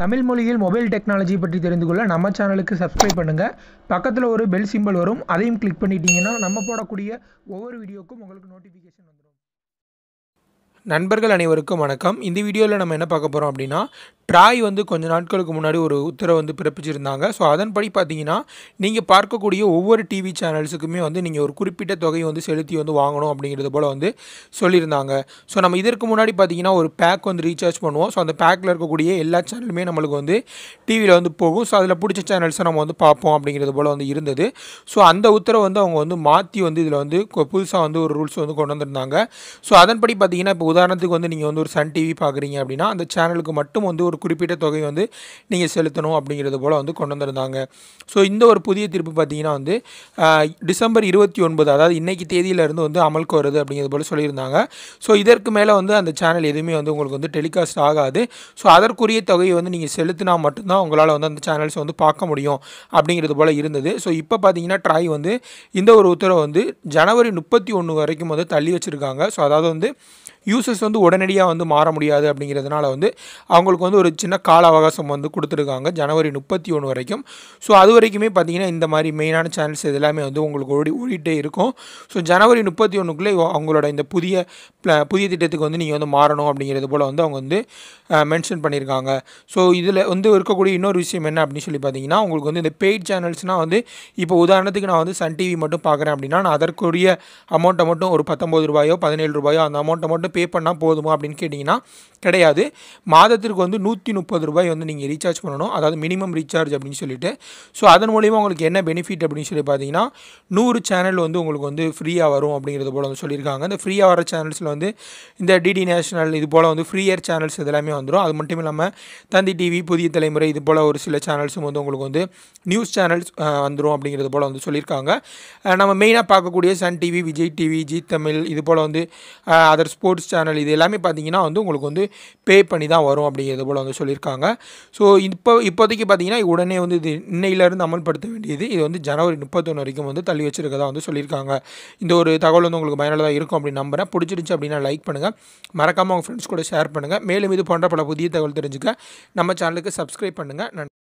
தமிழ் மொழியில் mobile technology பற்றி தெரிந்து கொள்ள நம்ம சேனலுக்கு சப்ஸ்கிரைப் பண்ணுங்கள் பக்கத்தில் ஒரு பெல் சிம்பல் வரும். அதையும் கிளிக் பண்ணிட்டீங்கன்னா நம்ம போடக்கூடிய ஒவ்வொரு வீடியோக்கும் உங்களுக்கு நோட்டிஃபிகேஷன் வந்துடும் நண்பர்கள் அனைவருக்கும் வணக்கம். இந்த வீடியோவில் நம்ம என்ன பார்க்க போகிறோம் அப்படின்னா ட்ராய் வந்து கொஞ்ச நாட்களுக்கு முன்னாடி ஒரு உத்தரவு வந்து பிறப்பிச்சிருந்தாங்க. ஸோ அதன்படி பார்த்தீங்கன்னா நீங்கள் பார்க்கக்கூடிய ஒவ்வொரு டிவி சேனல்ஸுக்குமே வந்து நீங்கள் ஒரு குறிப்பிட்ட தொகையை வந்து செலுத்தி வந்து வாங்கணும் அப்படிங்கிறது போல் வந்து சொல்லியிருந்தாங்க. ஸோ நம்ம இதற்கு முன்னாடி பார்த்தீங்கன்னா ஒரு பேக் வந்து ரீசார்ஜ் பண்ணுவோம். ஸோ அந்த பேக்கில் இருக்கக்கூடிய எல்லா சேனலுமே நம்மளுக்கு வந்து டிவியில் வந்து போகும். ஸோ அதில் பிடிச்ச சேனல்ஸை நம்ம வந்து பார்ப்போம் அப்படிங்கிறது போல் வந்து இருந்தது. ஸோ அந்த உத்தரவை வந்து அவங்க வந்து மாற்றி வந்து இதில் வந்து புதுசாக வந்து ஒரு ரூல்ஸ் வந்து கொண்டு வந்திருந்தாங்க. ஸோ அதன்படி பார்த்தீங்கன்னா இப்போ உதாரணத்துக்கு வந்து நீங்கள் வந்து ஒரு சன் டிவி பார்க்குறீங்க அப்படின்னா அந்த சேனலுக்கு மட்டும் வந்து ஒரு குறிப்பிட்ட தொகை வந்து நீங்கள் செலுத்தணும் அப்படிங்கிறது போல் வந்து கொண்டு வந்திருந்தாங்க. ஸோ இந்த ஒரு புதிய தீர்ப்பு பார்த்தீங்கன்னா வந்து டிசம்பர் இருபத்தி ஒன்பது அதாவது இன்றைக்கி தேதியிலேருந்து வந்து அமலுக்கு வருது அப்படிங்கிறது போல் சொல்லியிருந்தாங்க. ஸோ இதற்கு மேலே வந்து அந்த சேனல் எதுவுமே வந்து உங்களுக்கு வந்து டெலிகாஸ்ட் ஆகாது. ஸோ அதற்குரிய தொகையை வந்து நீங்கள் செலுத்தினா மட்டும்தான் உங்களால் வந்து அந்த சேனல்ஸ் வந்து பார்க்க முடியும் அப்படிங்கிறது போல் இருந்தது. ஸோ இப்போ பார்த்தீங்கன்னா ட்ராய் வந்து இந்த ஒரு உத்தரவை வந்து ஜனவரி முப்பத்தி ஒன்று வரைக்கும் வந்து தள்ளி வச்சுருக்காங்க. ஸோ அதாவது வந்து யூசர்ஸ் வந்து உடனடியாக வந்து மாற முடியாது அப்படிங்கிறதுனால வந்து அவங்களுக்கு வந்து ஒரு சின்ன கால அவகாசம் வந்து கொடுத்துருக்காங்க ஜனவரி முப்பத்தி ஒன்று வரைக்கும். ஸோ அது வரைக்குமே பார்த்தீங்கன்னா இந்த மாதிரி மெயினான சேனல்ஸ் இது எல்லாமே வந்து உங்களுக்கு ஓடி ஓடிட்டே இருக்கும். ஸோ ஜனவரி முப்பத்தி ஒன்றுக்குள்ளே அவங்களோட இந்த புதிய புதிய திட்டத்துக்கு வந்து நீங்கள் வந்து மாறணும் அப்படிங்கிறது போல் வந்து அவங்க வந்து மென்ஷன் பண்ணியிருக்காங்க ஸோ இதில் வந்து இருக்கக்கூடிய இன்னொரு விஷயம் என்ன அப்படின்னு சொல்லி பார்த்தீங்கன்னா உங்களுக்கு வந்து இந்த பெய்ட் சேனல்ஸ்னால் வந்து இப்போ உதாரணத்துக்கு நான் வந்து சன் டிவி மட்டும் பார்க்குறேன் அப்படின்னா நான் அதற்குரிய அமௌண்ட்டை மட்டும் ஒரு பத்தொம்பது ரூபாயோ பதினேழு ரூபாயோ அந்த அமௌண்ட்டை மட்டும் பே பண்ணால் போதுமா அப்படின்னு கேட்டிங்கன்னா கிடையாது. மாதத்திற்கு வந்து நூற்றி முப்பது ரூபாய் வந்து நீங்கள் ரீசார்ஜ் பண்ணணும். அதாவது மினிமம் ரீசார்ஜ் அப்படின்னு சொல்லிட்டு. ஸோ அதன் மூலிமா உங்களுக்கு என்ன பெனிஃபிட் அப்படின்னு சொல்லி பார்த்தீங்கன்னா நூறு சேனல் வந்து உங்களுக்கு வந்து ஃப்ரீயாக வரும் அப்படிங்கிறது போல் வந்து சொல்லியிருக்காங்க. இந்த ஃப்ரீயாக வர சேனல்ஸில் வந்து இந்த டிடி நேஷனல் இது போல் வந்து ஃப்ரீயர் சேனல்ஸ் இதெல்லாமே வந்துடும் அது மட்டும் இல்லாமல் தந்தி டிவி புதிய தலைமுறை இது போல் ஒரு சில சேனல்ஸும் வந்து உங்களுக்கு வந்து நியூஸ் சேனல்ஸ் வந்துடும் அப்படிங்கிறது போல் வந்து சொல்லியிருக்காங்க. நம்ம மெயினாக பார்க்கக்கூடிய Sun TV Vijay TV Zee Tamil இது போல் வந்து அதர் ஸ்போர்ட்ஸ் சேனல் இது எல்லாமே பார்த்தீங்கன்னா வந்து உங்களுக்கு வந்து பே பண்ணி தான் வரும் அப்படிங்கிறது போல் வந்து சொல்லியிருக்காங்க. ஸோ இப்போ இப்போதைக்கு பார்த்தீங்கன்னா உடனே வந்து இது இன்னையிலேருந்து அமல்படுத்த வேண்டியது. இது வந்து ஜனவரி முப்பத்தொன்று வரைக்கும் வந்து தள்ளி வச்சிருக்கதா வந்து சொல்லியிருக்காங்க. இந்த ஒரு தகவல் வந்து உங்களுக்கு பயனுள்ளதாக இருக்கும் அப்படின்னு நம்புறேன். பிடிச்சிருந்துச்சு அப்படின்னா லைக் பண்ணுங்கள் மறக்காமல் உங்கள் ஃப்ரெண்ட்ஸ் கூட ஷேர் பண்ணுங்கள் மேலும் இது போன்ற பல புதிய தகவல் தெரிஞ்சுக்க நம்ம சேனலுக்கு சப்ஸ்கிரைப் பண்ணுங்கள் நன்றி.